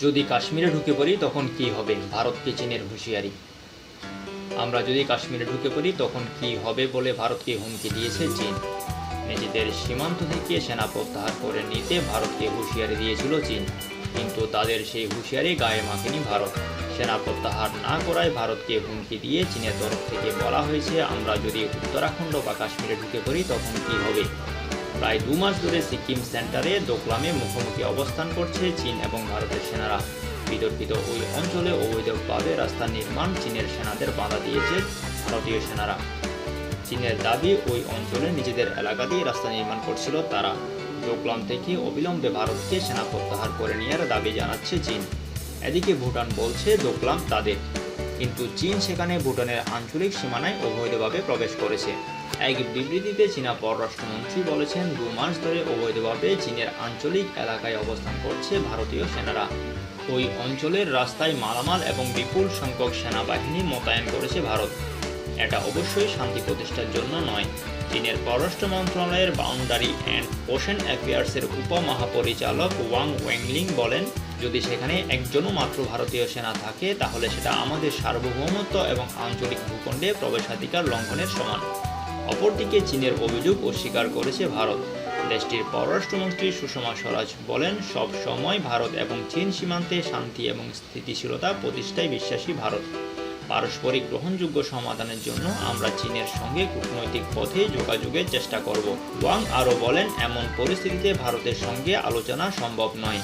যদি কাশ্মীরে ঢুকে পড়ি, তখন কি হবে? ভারতকে চীনের হুঁশিয়ারি। আমরা যদি কাশ্মীরে ঢুকে পড়ি, তখন কি হবে বলে ভারতকে হুমকি দিয়েছে চীন। নিজেদের সীমান্ত থেকে সেনা প্রত্যাহার করে নিতে ভারতকে হুঁশিয়ারি দিয়েছিল চীন। কিন্তু তাদের সেই হুঁশিয়ারি গায়ে মাখেনি ভারত। সেনা প্রত্যাহার না করায় ভারতকে হুমকি দিয়ে চীনের তরফ থেকে বলা হয়েছে, আমরা যদি উত্তরাখণ্ড বা কাশ্মীরে ঢুকে পড়ি, তখন কি হবে? প্রায় দু মাস ধরে সিকিম সেন্টারে দোকলামে মুখোমুখি অবস্থান করছে চীন এবং ভারতের সেনারা। বিতর্কিত ওই অঞ্চলে অবৈধভাবে রাস্তা নির্মাণ চীনের সেনাদের বাধা দিয়েছে ভারতীয় সেনারা। চীনের দাবি, ওই অঞ্চলে নিজেদের এলাকাতেই রাস্তা নির্মাণ করছিল তারা। ডোকলাম থেকে অবিলম্বে ভারতকে সেনা প্রত্যাহার করে নেওয়ার দাবি জানাচ্ছে চীন। এদিকে ভুটান বলছে ডোকলাম তাদের কিন্তু চীন সেখানে ভুটানের আঞ্চলিক সীমানায় অবৈধভাবে প্রবেশ করেছে। এক বিবৃতিতে চীনা পররাষ্ট্রমন্ত্রী বলেছেন, দু মাস ধরে অবৈধভাবে চীনের আঞ্চলিক এলাকায় অবস্থান করছে ভারতীয় সেনারা। ওই অঞ্চলের রাস্তায় মালামাল এবং বিপুল সংখ্যক সেনাবাহিনী মোতায়েন করেছে ভারত। এটা অবশ্যই শান্তি প্রতিষ্ঠার জন্য নয়। চীনের পররাষ্ট্র মন্ত্রণালয়ের বাউন্ডারি অ্যান্ড ওশেন অ্যাফেয়ার্সের উপমহাপরিচালক ওয়াং ওয়েংলিং বলেন যদি সেখানে একজনও মাত্র ভারতীয় সেনা থাকে, তাহলে সেটা আমাদের সার্বভৌমত্ব এবং আঞ্চলিক ভূখণ্ডে প্রবেশাধিকার লঙ্ঘনের সমান। অপরদিকে চীনের অভিযোগ অস্বীকার করেছে ভারত। দেশটির পররাষ্ট্রমন্ত্রী সুষমা স্বরাজ বলেন, সব সময় ভারত এবং চীন সীমান্তে শান্তি এবং স্থিতিশীলতা প্রতিষ্ঠায় বিশ্বাসী ভারত। পারস্পরিক গ্রহণযোগ্য সমাধানের জন্য আমরা চীনের সঙ্গে কূটনৈতিক পথে যোগাযোগের চেষ্টা করব। ওয়াং আরও বলেন, এমন পরিস্থিতিতে ভারতের সঙ্গে আলোচনা সম্ভব নয়।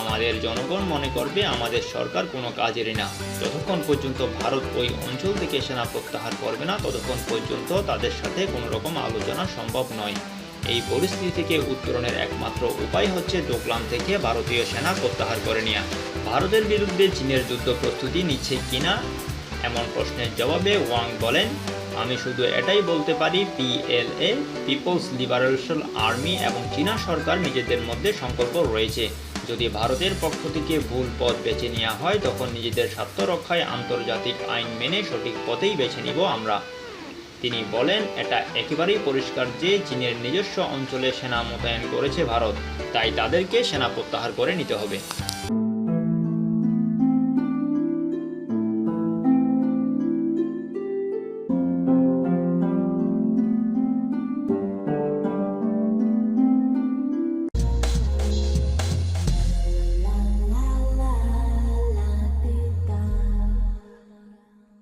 আমাদের জনগণ মনে করবে আমাদের সরকার কোনো কাজেরই না। যতক্ষণ পর্যন্ত ভারত ওই অঞ্চল থেকে সেনা প্রত্যাহার করবে না, ততক্ষণ পর্যন্ত তাদের সাথে কোনো রকম আলোচনা সম্ভব নয়। এই পরিস্থিতি থেকে উত্তরণের একমাত্র উপায় হচ্ছে ডোকলাম থেকে ভারতীয় সেনা প্রত্যাহার করে নেওয়া ভারতের বিরুদ্ধে চীনের যুদ্ধ প্রস্তুতি নিচ্ছে কিনা এমন প্রশ্নের জবাবে ওয়াং বলেন, আমি শুধু এটাই বলতে পারি, পিএলএ, পিপলস লিবারেশন আর্মি এবং চীনা সরকার নিজেদের মধ্যে সম্পর্ক রয়েছে। যদি ভারতের পক্ষ থেকে ভুল পথ বেছে নেওয়া হয়, তখন নিজেদের স্বার্থ রক্ষায় আন্তর্জাতিক আইন মেনে সঠিক পথেই বেছে নিব আমরা। তিনি বলেন, এটা একেবারেই পরিষ্কার যে চীনের নিজস্ব অঞ্চলে সেনা মোতায়েন করেছে ভারত, তাই তাদেরকে সেনা প্রত্যাহার করে নিতে হবে।